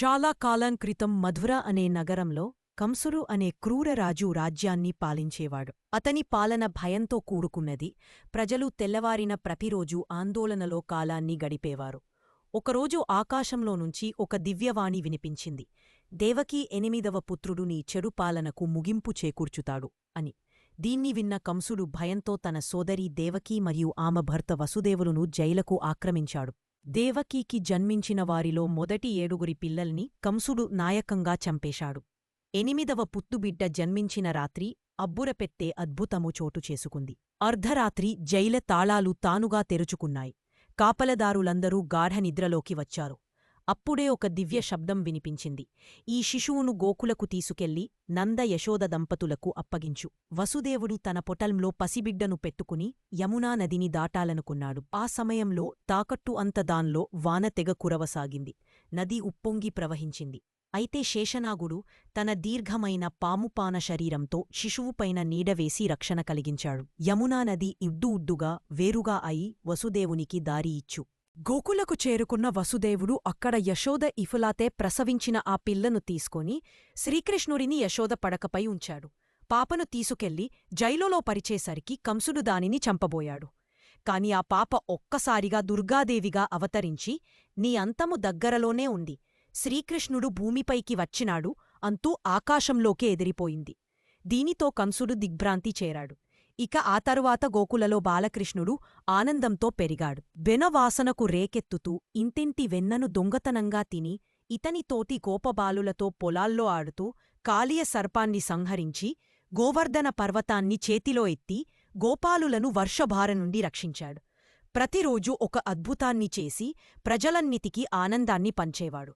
చాలా కాలం క్రితం మధుర అనే నగరంలో కంసురు అనే క్రూరరాజు రాజ్యాన్ని పాలించేవాడు. అతని పాలన భయంతో కూడుకున్నది ప్రజలు తెల్లవారిన ప్రతిరోజూ ఆందోళనలో కాలాన్ని గడిపేవారు. ఒకరోజు ఆకాశంలో నుంచి ఒక దివ్యవాణి వినిపించింది దేవకీ ఎనిమిదవ పుత్రుడు నీ చెడు పాలనకు ముగింపు చేకూర్చుతాడు అని. దీన్ని విన్న కంసుడు భయంతో తన సోదరి దేవకీ మరియు ఆమె భర్త వసుదేవులను జైలకు ఆక్రమించాడు. దేవకీకి జన్మించిన వారిలో మొదటి ఏడుగురి పిల్లల్ని కంసుడు నాయకంగా చంపేశాడు. ఎనిమిదవ పుత్తుబిడ్డ జన్మించిన రాత్రి అబ్బురపెట్టే అద్భుతము చోటు చేసుకుంది. అర్ధరాత్రి జైల తాళాలు తానుగా తెరుచుకున్నాయి. కాపలదారులందరూ గాఢనిద్రలోకి వచ్చారు. అప్పుడే ఒక దివ్య శబ్దం వినిపించింది. ఈ శిశువును గోకులకు తీసుకెళ్ళి నంద యశోద దంపతులకు అప్పగించు. వసుదేవుడు తన పొటల్ంలో పసిబిడ్డను పెట్టుకుని యమునా నదిని దాటాలనుకున్నాడు. ఆ సమయంలో తాకట్టు అంత దాన్లో వాన తెగ కురవసాగింది. నది ఉప్పొంగి ప్రవహించింది. అయితే శేషనాగుడు తన దీర్ఘమైన పాముపాన శరీరంతో శిశువుపైన నీడవేసి రక్షణ కలిగించాడు. యమునా నది ఇడ్డు ఉడ్డుగా వేరుగా అయి వసుదేవునికి దారి ఇచ్చు. గోకులకు చేరుకున్న వసుదేవుడు అక్కడ యశోద ఇఫులాతే ప్రసవించిన ఆ పిల్లను తీసుకొని శ్రీకృష్ణుడిని యశోద పడకపై ఉంచాడు. పాపను తీసుకెళ్ళి జైలులో పరిచేసరికి కంసుడు దానిని చంపబోయాడు. కాని ఆ పాప ఒక్కసారిగా దుర్గాదేవిగా అవతరించి నీ అంతము దగ్గరలోనే ఉంది. శ్రీకృష్ణుడు భూమిపైకి వచ్చినాడు. అంతూ ఆకాశంలోకే ఎదిరిపోయింది. దీనితో కంసుడు దిగ్భ్రాంతి చేరాడు. ఇక ఆ తరువాత గోకులలో బాలకృష్ణుడు ఆనందంతో పెరిగాడు. వెనవాసనకు రేకెత్తుతూ ఇంటింటి వెన్నను దొంగతనంగా తిని ఇతని తోటి గోపబాలులతో పొలాల్లో ఆడుతూ కాళీయ సర్పాన్ని సంహరించి గోవర్ధన పర్వతాన్ని చేతిలో ఎత్తి గోపాలులను వర్షభార నుండి రక్షించాడు. ప్రతిరోజూ ఒక అద్భుతాన్ని చేసి ప్రజలన్నిటికీ ఆనందాన్ని పంచేవాడు.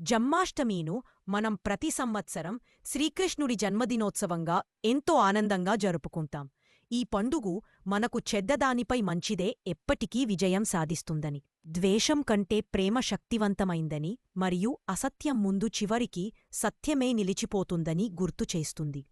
జమ్మాష్టమీను మనం ప్రతి సంవత్సరం శ్రీకృష్ణుడి జన్మదినోత్సవంగా ఎంతో ఆనందంగా జరుపుకుంటాం. ఈ పండుగు మనకు చెడ్డదానిపై మంచిదే ఎప్పటికీ విజయం సాధిస్తుందని. ద్వేషం కంటే ప్రేమ శక్తివంతమైందని మరియు అసత్యం ముందు చివరికి సత్యమే నిలిచిపోతుందని గుర్తుచేస్తుంది